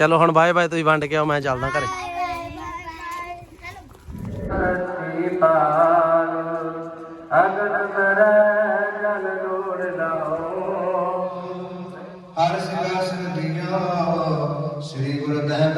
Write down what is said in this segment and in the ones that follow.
ਚਲੋ ਹੁਣ bye bye ਤੁਸੀਂ ਵੰਡ ਕੇ ਆਓ, ਮੈਂ ਚੱਲਦਾ ਘਰੇ। ਹਰ ਸਿੰਘਾਸਨ ਦਿਓ ਸ੍ਰੀ ਗੁਰੂ ਦਹਿ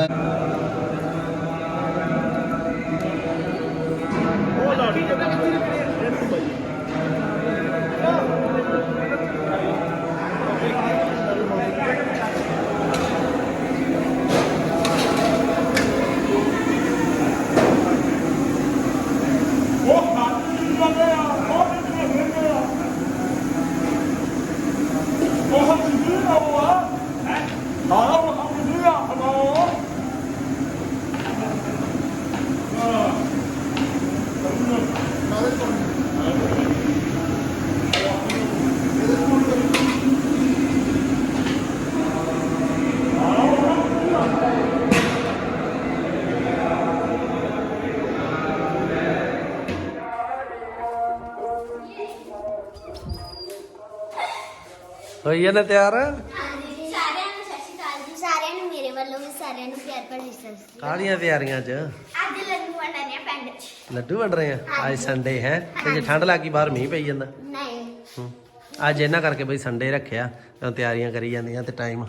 ਹੋਈ ਆ ਤਿਆਰ ਹਾਂਜੀ ਸਾਰਿਆਂ ਨੂੰ ਸਤਿ ਸ਼੍ਰੀ ਅਕਾਲ ਜੀ ਸਾਰਿਆਂ ਨੂੰ ਮੇਰੇ ਵੱਲੋਂ ਵੀ ਸਾਰਿਆਂ ਨੂੰ ਪਿਆਰ ਭਰੀ ਸਤਿ ਸ਼੍ਰੀ ਕਾਹਦੀਆਂ ਤਿਆਰੀਆਂ 'ਚ ਅਕਾਲ ਅੱਜ ਲੱਡੂ ਵੰਡਣੇ ਆ ਪਿੰਡ 'ਚ। ਲੱਡੂ ਵੰਡ ਰਹੇ ਆ? ਅੱਜ ਸੰਡੇ ਹੈ। ਤੇ ਜੇ ਠੰਡ ਲੱਗੀ ਬਾਹਰ ਮੀਂਹ ਪਈ ਜਾਂਦਾ। ਨਹੀਂ। ਹੂੰ। ਅੱਜ ਇਹਨਾਂ ਕਰਕੇ ਬਈ ਸੰਡੇ ਰੱਖਿਆ ਤਾਂ ਤਿਆਰੀਆਂ ਕਰੀ ਜਾਂਦੀਆਂ ਤੇ ਟਾਈਮ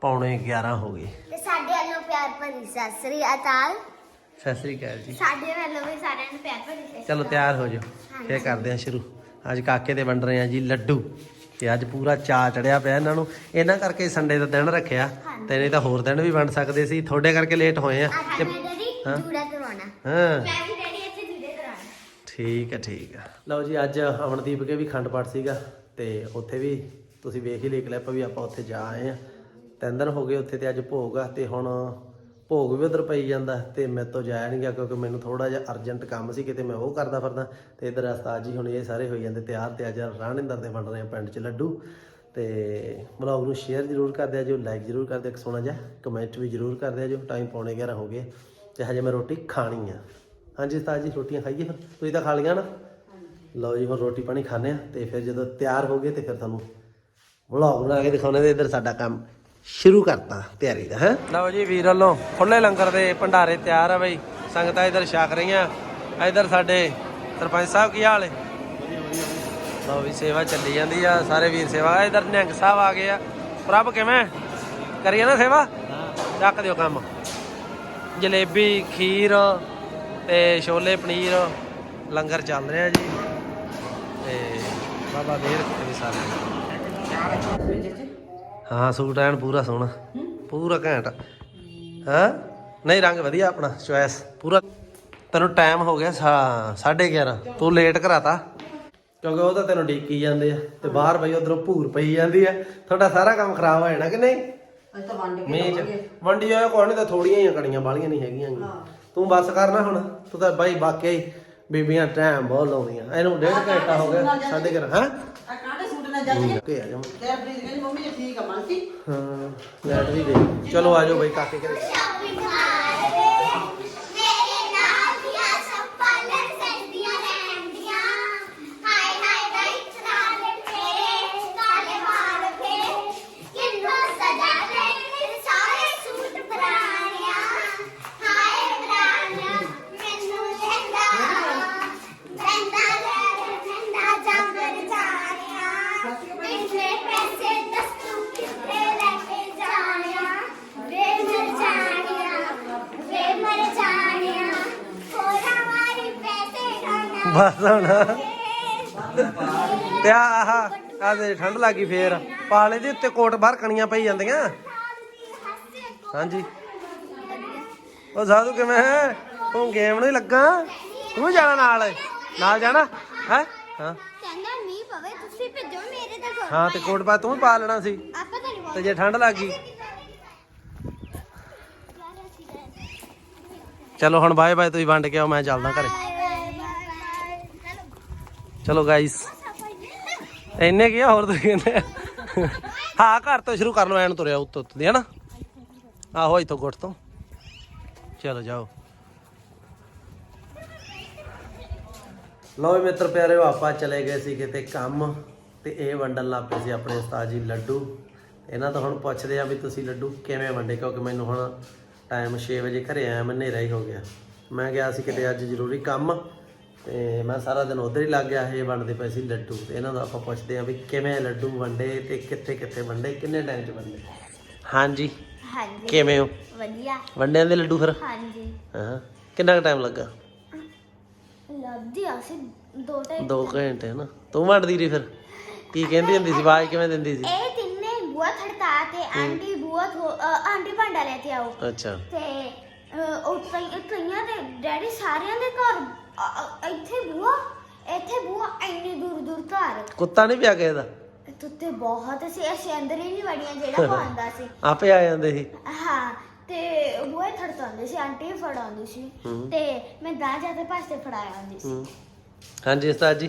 ਪੌਣੇ 11 ਹੋ ਗਏ। ਤੇ ਸਾਡੇ ਵੱਲੋਂ ਪਿਆਰ ਭਰੀ ਸਤਿ ਸ਼੍ਰੀ ਅਕਾਲ। ਸਤਿ ਸ੍ਰੀ ਅਕਾਲ ਜੀ। ਸਾਡੇ ਵੱਲੋਂ ਵੀ ਸਾਰਿਆਂ ਨੂੰ ਪਿਆਰ ਭਰੀ ਸਤਿ ਚਲੋ ਤਿਆਰ ਹੋ ਜਾਓ। ਫੇਰ ਕਰਦੇ ਆ ਸ਼ੁਰੂ। ਅੱਜ ਕਾਕੇ ਦੇ ਵੰਡ ਰਹੇ ਆ ਜੀ ਲੱਡੂ। ਤੇ ਅੱਜ ਪੂਰਾ ਚਾ ਚੜਿਆ ਪਿਆ ਇਹਨਾਂ ਨੂੰ। ਇਹਨਾਂ ਕਰਕੇ ਸੰਡੇ ਦਾ ਦਿਨ ਰੱਖਿਆ ਤੇ ਨਹੀਂ ਤਾਂ ਹੋਰ ਦਿਨ ਵੀ ਵੰਡ ਸਕਦੇ ਸੀ। ਤੁਹਾਡੇ ਕਰਕੇ ਲੇਟ ਹੋਏ ਆ। ਤੇ ਹਾਂ? ਜੂੜਾ ਕਰਵਾਉਣਾ। ਹਾਂ। ਮੈਂ ਵੀ ਡੈਡੀ ਇੱਥੇ ਜੂੜੇ ਕਰਾਉਣਾ। ਠੀਕ ਹੈ ਠੀਕ ਹੈ ਲਓ ਜੀ ਅੱਜ ਅਮਨਦੀਪ ਕੇ ਵੀ ਖੰਡ ਪਾਠ ਸੀਗਾ ਤੇ ਉੱਥੇ ਵੀ ਤੁਸੀਂ ਵੇਖ ਹੀ ਲਈ ਕਲਿੱਪ ਵੀ ਆਪਾਂ ਉੱਥੇ ਜਾ ਆਏ ਆ। ਤਿੰਨ ਦਿਨ ਹੋ ਗਏ ਉੱਥੇ ਤੇ ਅੱਜ ਭੋਗ ਆ ਤੇ ਹੁਣ ਭੋਗ ਵੀ ਉਧਰ ਪਈ ਜਾਂਦਾ ਤੇ ਮੇਰੇ ਤੋਂ ਜਾਇਆ ਨਹੀਂ ਗਿਆ ਕਿਉਂਕਿ ਮੈਨੂੰ ਥੋੜਾ ਜਿਹਾ ਅਰਜੈਂਟ ਕੰਮ ਸੀ ਕਿਤੇ ਮੈਂ ਉਹ ਕਰਦਾ ਫਿਰਦਾ ਤੇ ਇਧਰ ਉਸਤਾਦ ਜੀ ਹੁਣ ਇਹ ਸਾਰੇ ਹੋਈ ਜਾਂਦੇ ਤਿਆਰ ਤੇ ਅੱਜ ਰਾਣਿੰਦਰ ਦੇ ਵੰਡ ਰਹੇ ਆ ਪਿੰਡ 'ਚ ਲੱਡੂ ਤੇ ਬਲੌਗ ਨੂੰ ਸ਼ੇਅਰ ਜ਼ਰੂਰ ਕਰ ਦਿਆ ਜੋ ਲਾਈਕ ਜ਼ਰੂਰ ਕਰ ਦਿਆ ਇੱਕ ਸੋਹਣਾ ਜਿਹਾ ਕਮੈਂਟ ਵੀ ਜ਼ਰੂਰ ਕਰ ਦਿਆ ਜੋ ਟਾਈਮ ਪੌਣੇ 11 ਹੋ ਗਏ ਤੇ ਹਜੇ ਮੈਂ ਰੋਟੀ ਖਾਣੀ ਆ। ਹਾਂਜੀ ਉਸਤਾਦ ਜੀ ਰੋਟੀਆਂ ਖਾਈਏ ਫਿਰ ਤੁਸੀਂ ਤਾਂ ਖਾ ਲਈਆਂ ਨਾ? ਲਓ ਜੀ ਹੁਣ ਰੋਟੀ ਪਾਣੀ ਖਾਣੇ ਆ ਤੇ ਫਿਰ ਜਦੋਂ ਤਿਆਰ ਹੋ ਗਏ ਤੇ ਫਿਰ ਤੁਹਾਨੂੰ ਵਲੌਗ ਬਣਾ ਕੇ ਦਿਖਾਉਣੇ ਤੇ ਇੱਧਰ ਸਾਡਾ ਕੰਮ ਸ਼ੁਰੂ ਕਰਤਾ ਤਿਆਰੀ ਦਾ, ਹੈ? ਲਓ ਜੀ ਵੀਰ ਵੱਲੋਂ ਖੁੱਲੇ ਲੰਗਰ ਦੇ ਭੰਡਾਰੇ ਤਿਆਰ ਆ ਬਈ। ਸੰਗਤਾਂ ਇੱਧਰ ਛਕ ਰਹੀਆਂ। ਇੱਧਰ ਸਾਡੇ ਸਰਪੰਚ ਸਾਹਿਬ ਕੀ ਹਾਲ ਹੈ ਲਓ ਵੀ ਸੇਵਾ ਚੱਲੀ ਜਾਂਦੀ ਆ, ਸਾਰੇ ਵੀਰ ਸੇਵਾ। ਇੱਧਰ ਨਿਹੰਗ ਸਾਹਿਬ ਆ ਗਏ ਆ। ਪ੍ਰਭ ਕਿਵੇਂ? ਕਰੀਏ ਨਾ ਸੇਵਾ? ਚੱਕ ਦਿਓ ਕੰਮ। ਜਲੇਬੀ, ਖੀਰ ਤੇ ਛੋਲੇ ਪਨੀਰ ਲੰਗਰ ਚੱਲ ਰਿਹਾ ਜੀ। ਤੇ ਬਾਬਾ ਦੇਰ ਕਿਤੇ ਸਾਰੇ। ਹਾਂ ਸੂਟ ਐਨ ਪੂਰਾ ਸੋਹਣਾ। ਪੂਰਾ ਘੈਂਟ। ਹਾਂ? ਨਹੀਂ ਰੰਗ ਵਧੀਆ ਆਪਣਾ ਚੁਆਇਸ ਪੂਰਾ ਤੈਨੂੰ ਟਾਈਮ ਹੋ ਗਿਆ 11:30 ਤੂੰ ਲੇਟ ਕਰਾਤਾ। ਕਿਉਂਕਿ ਉਹ ਤਾਂ ਤੈਨੂੰ ਡੀਕੀ ਜਾਂਦੇ ਆ ਤੇ ਬਾਹਰ ਬਈ ਉਧਰੋਂ ਭੂਰ ਪਈ ਜਾਂਦੀ ਆ। ਤੁਹਾਡਾ ਸਾਰਾ ਕੰਮ ਖਰਾਬ ਹੋ ਜਾਣਾ ਕਿ ਨਹੀਂ? ਅੱਜ ਤਾਂ ਵੰਡ ਕੇ ਮੀਂਹ ਚ ਵੰਡੀ ਹੋਇਆ ਕੋਈ ਨਹੀਂ ਤਾਂ ਥੋੜੀਆਂ ਹੀ ਆ ਕੜੀਆਂ ਬਾਲੀਆਂ ਨਹੀਂ ਹੈਗੀਆਂ ਗੀਆਂ। ਤੂੰ ਬੱਸ ਕਰਨਾ ਹੁਣ। ਤੂੰ ਤਾਂ ਬਾਈ ਵਾਕਿਆ ਹੀ ਬੀਬੀਆਂ ਟਾਈਮ ਬਹੁਤ ਲਾਉਂਦੀਆਂ। ਇਹਨੂੰ ਡੇਢ ਘੰਟਾ ਹੋ ਗਿਆ ਸਾਡੇ ਘਰ ਹਾਂ। ਜੱਜ ਕਿ। ਆ ਜਾਵਾਂ ਤੇ ਪ੍ਰੀਤ ਕਹਿੰਦੀ ਮੰਮੀ ਜੀ ਠੀਕ ਆ ਮੰਨਤੀ ਹਾਂ ਲੈਟ ਵੀ ਗਈ ਚਲੋ ਆ ਜਾਓ ਬਾਈ ਕਾਕੇ ਘਰੇ ਸ਼ਾਮੀ ਖਾਏ ਮੇਰੇ ਨਾਲ ਦੀਆਂ ਸੱਪਾਂ ਸਰਦੀਆਂ ਰਹਿੰਦੀਆਂ ਹਾਏ ਹਾਏ ਗਾਇ ਤਰਾਲੇ ਫੇਰੇ ਕਾਲੇ ਵਾਲ ਫੇਰੇ ਕਿੰਨਾ ਸਜਾ ਲੈ ਮੇਰੇ ਸਾਰੇ ਸੂਟ ਪੁਰਾਣਿਆ ਹਾਏ ਪੁਰਾਣਿਆ ਮੈਨੂੰ ਲੈਂਦਾ ਲੈਂਦਾ ਲੈ ਲੈਂਦਾ ਜੰਗਲ ਜਾਣਿਆ ਇੰਨੇ ਪੈਸੇ ਦਸਤੂ ਕਿੱਥੇ ਲੈ ਕੇ ਜਾਣਿਆ ਵੇ ਮਰ ਜਾਣਿਆ ਵੇ ਮਰ ਜਾਣਿਆ ਕੋਰਾ ਵਾਰੀ ਪੈਸੇ ਖਾਣਾ ਬਸ ਹੁਣ। ਤੇ ਆ ਆਹ ਆ ਦੇ ਠੰਡ ਲੱਗੀ ਫੇਰ। ਪਾਲੇ ਦੇ ਉੱਤੇ ਕੋਟ ਬਾਹਰ ਕਣੀਆਂ ਪਈ ਜਾਂਦੀਆਂ। ਹਾਂਜੀ। ਉਹ ਸਾਧੂ ਕਿਵੇਂ ਹੈ? ਉਹ ਗੇਮ ਨੂੰ ਹੀ ਲੱਗਾ। ਤੂੰ ਜਾਣਾ ਨਾਲ। ਨਾਲ ਜਾਣਾ? ਹੈ? ਹਾਂ। ਪਵੇ ਤੁਸੀਂ ਭੇਜੋ ਮੇਰੇ ਤਾਂ ਕੋਲ ਹਾਂ ਤੇ ਕੋਟ ਪਾ ਤੂੰ ਪਾ ਲੈਣਾ ਸੀ। ਆਪਾਂ ਤਾਂ ਨਹੀਂ ਤੇ ਜੇ ਠੰਡ ਲੱਗ ਗਈ। ਚਲੋ ਹੁਣ ਬਾਏ ਬਾਏ ਤੁਸੀਂ ਵੰਡ ਕੇ ਆਓ ਮੈਂ ਚੱਲਦਾ ਘਰੇ। ਚਲੋ ਗਾਇਸ ਇੰਨੇ ਕੀ ਆ ਹੋਰ ਤੁਸੀਂ ਕਹਿੰਦੇ ਆ? ਹਾਂ ਘਰ ਤੋਂ ਸ਼ੁਰੂ ਕਰ ਲਓ ਐਨ ਤੁਰਿਆ ਉੱਤੋਂ ਉੱਤੋਂ ਦੀ ਹਨਾ ਆਹੋ ਇੱਥੋਂ ਗੁੱਟ ਤੋਂ। ਚਲੋ ਜਾਓ। ਲਓ ਵੀ ਮਿੱਤਰ ਪਿਆਰਿਓ ਆਪਾਂ ਚਲੇ ਗਏ ਸੀ ਕਿਤੇ ਕੰਮ ਤੇ ਇਹ ਵੰਡਣ ਲੱਗ ਪਏ ਸੀ ਆਪਣੇ ਉਸਤਾਦ ਜੀ ਲੱਡੂ। ਇਹਨਾਂ ਤੋਂ ਹੁਣ ਪੁੱਛਦੇ ਆ ਵੀ ਤੁਸੀਂ ਲੱਡੂ ਕਿਵੇਂ ਵੰਡੇ ਕਿਉਂਕਿ ਮੈਨੂੰ ਹੁਣ ਟਾਈਮ 6 ਵਜੇ ਘਰੇ ਆਇਆ ਮੈਂ ਹਨੇਰਾ ਹੀ ਹੋ ਗਿਆ। ਮੈਂ ਗਿਆ ਸੀ ਕਿਤੇ ਅੱਜ ਜ਼ਰੂਰੀ ਕੰਮ ਤੇ ਮੈਂ ਸਾਰਾ ਦਿਨ ਉਧਰ ਹੀ ਲੱਗ ਗਿਆ ਇਹ ਵੰਡਦੇ ਪਏ ਸੀ ਲੱਡੂ। ਤੇ ਇਹਨਾਂ ਦਾ ਆਪਾਂ ਪੁੱਛਦੇ ਆ ਵੀ ਕਿਵੇਂ ਲੱਡੂ ਵੰਡੇ ਤੇ ਕਿੱਥੇ ਕਿੱਥੇ ਵੰਡੇ ਕਿੰਨੇ ਟਾਈਮ 'ਚ ਵੰਡੇ? ਹਾਂਜੀ। ਹਾਂਜੀ। ਕਿਵੇਂ ਹੋ? ਵਧੀਆ। ਵੰਡਿਆਂ ਦੇ ਲੱਡੂ ਫਿਰ? ਹਾਂਜੀ। ਹਾਂ। ਕਿੰਨਾ ਕੁ ਟਾਈਮ ਲੱਗਾ? ਲੱਦੀ ਆ ਸੀ ਦੋ ਢਾਈ 2 ਘੰਟੇ। ਨਾ ਤੂੰ ਵੰਡਦੀ ਰਹੀ ਫਿਰ। ਕੀ ਕਹਿੰਦੀ ਹੁੰਦੀ ਸੀ? ਆਵਾਜ਼ ਕਿਵੇਂ ਦਿੰਦੀ ਸੀ? ਇਹ ਤਿੰਨੇ ਬੁਆ ਖੜਤਾ ਤੇ ਆਂਟੀ ਬੁਆ ਥੋ- ਅ, ਆਂਟੀ ਭਾਂਡਾ ਲੈ ਕੇ ਆਓ। ਅੱਛਾ। ਤੇ ਅ, ਉਹ ਕਈ- ਕਈਆਂ ਦੇ ਡੈਡੀ ਸਾਰਿਆਂ ਦੇ ਘਰ ਅ, ਅ, ਇੱਥੇ ਬੁਆ ਇੱਥੇ ਬੁਆ ਇੰਨੀ ਦੂਰ ਦੂਰ ਘਰ। ਕੁੱਤਾ ਨਹੀਂ ਪਿਆ ਕਿਸੇ ਦਾ? ਤੁੱਤੇ ਬਹੁਤ ਸੀ ਅਸੀਂ ਅੰਦਰ ਹੀ ਨਹੀਂ ਵੜੀਆਂ ਜਿਹੜਾ ਪਾਉਂਦਾ ਸੀ। ਆਪੇ ਆ ਜਾਂਦੇ ਸੀ। ਤੇ ਬੁਆ ਖੜਤਾਉਂਦੇ ਸੀ ਆਂਟੀ ਫੜਾਉਂਦੀ ਸੀ। ਤੇ ਮੈਂ ਦਾ ਜਾਂਦੇ ਪਾਸੇ ਫੜਾਇਆ ਹੁੰਦੀ ਸੀ। ਹੂੰ। ਹਾਂਜੀ ਉਸਤਾਦ ਜੀ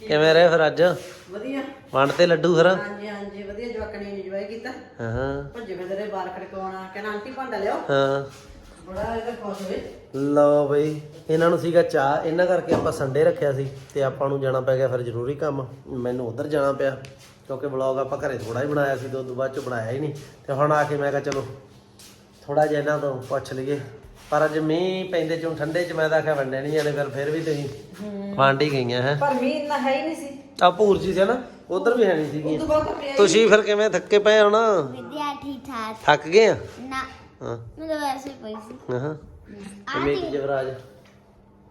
ਕਿਵੇਂ ਰਹੇ ਫਿਰ ਅੱਜ? ਵਧੀਆ। ਵੰਡ ਤੇ ਲੱਡੂ ਫਿਰ? ਹਾਂਜੀ ਹਾਂਜੀ ਵਧੀਆ ਜਵਾਕਣੀ ਨੇ ਇੰਜੋਏ ਕੀਤਾ। ਹਾਂ। ਭੱਜੇ ਫਿਰਦੇ ਰਹੇ ਬਾਲ ਖੜਕਾਉਣਾ ਕਹਿੰਦਾ ਆਂਟੀ ਭਾਂਡਾ ਲਿਓ ਹਾਂ। ਬੜਾ ਇਹਦਾ ਖੁਸ਼ ਹੋਏ। ਲਓ ਬਈ ਇਹਨਾਂ ਨੂੰ ਸੀਗਾ ਚਾਹ ਇਹਨਾਂ ਕਰਕੇ ਆਪਾਂ ਸੰਡੇ ਰੱਖਿਆ ਸੀ ਤੇ ਆਪਾਂ ਨੂੰ ਜਾਣਾ ਪੈ ਗਿਆ ਫਿਰ ਜ਼ਰੂਰੀ ਕੰਮ। ਮੈਨੂੰ ਉਧਰ ਜਾਣਾ ਪਿਆ ਕਿਉਂਕਿ ਵਲੌਗ ਆਪਾਂ ਘਰੇ ਥੋੜਾ ਹੀ ਬਣਾਇਆ ਸੀ ਤੇ ਉਦੋਂ ਬਾਅਦ ਚ ਬਣਾਇਆ ਹੀ ਨਹੀਂ। ਤੇ ਹੁਣ ਆ ਕੇ ਮੈਂ ਕਿਹਾ ਚਲੋ ਥੋੜਾ ਜਿਹਾ ਇਹਨਾਂ ਤੋਂ ਪੁੱਛ ਲਈਏ। ਪਰ ਅੱਜ ਮੀਂਹ ਪੈਂਦੇ ਚੋਂ ਠੰਡੇ ਚ ਮੈਂ ਤਾਂ ਆਖਿਆ ਵੰਡੇ ਨਹੀਂ ਜਾਣੇ ਫਿਰ ਫਿਰ ਵੀ ਤੁਸੀਂ ਵਾਂਡੀ ਗਈਆਂ ਹੈ। ਪਰ ਮੀਂਹ ਇੰਨਾ ਹੈ ਹੀ ਨਹੀਂ ਸੀ। ਆ ਭੂਰ ਜੀ ਸੀ ਨਾ ਉਧਰ ਵੀ ਹੈ ਨਹੀਂ ਸੀਗੀ। ਉਦੋਂ ਬਾਅਦ ਤਾਂ ਪਿਆ ਹੀ ਤੁਸੀਂ ਫਿਰ ਕਿਵੇਂ ਥੱਕੇ ਪਏ ਹੋ ਨਾ? ਵਿਦਿਆ ਠੀਕ ਠਾਕ ਥੱਕ ਗਏ ਆ? ਨਾ ਹਾਂ। ਮੈਂ ਤਾਂ ਵੈਸੇ ਹੀ ਪਈ ਸੀ। ਹਾਂ। ਆ ਜੀ ਜਵਰਾਜ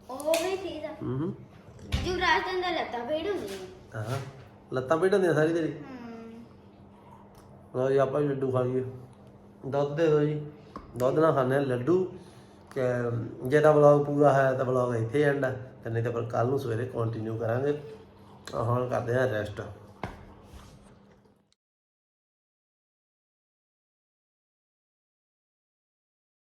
ਉਹ ਵੀ ਠੀਕ ਆ। ਹੂੰ ਹੂੰ। ਯੁਵਰਾਜ ਦਾ ਅੰਦਰ ਲੱਤਾਂ ਪੀੜ ਹੁੰਦੀ ਹਾਂ। ਲੱਤਾਂ ਪੀੜ ਹੁੰਦੀਆਂ ਸਾਰੀ ਤੇਰੀ? ਲਓ ਜੀ ਆਪਾਂ ਵੀ ਲੱਡੂ ਖਾ ਲਈਏ। ਦੁੱਧ ਦੇ ਦਿਓ ਜੀ। ਦੁੱਧ ਨਾਲ ਖਾਣੇ ਆ ਲੱਡੂ ਜੇ ਤਾਂ ਵਲੌਗ ਪੂਰਾ ਹੈ ਤਾਂ ਵਲੌਗ ਇੱਥੇ ਐਂਡ ਹੈ ਤੇ ਨਹੀਂ ਤਾਂ ਫਿਰ ਕੱਲ ਨੂੰ ਸਵੇਰੇ ਕੰਟੀਨਿਊ ਕਰਾਂਗੇ। ਹੁਣ ਕਰਦੇ ਹਾਂ ਰੈਸਟ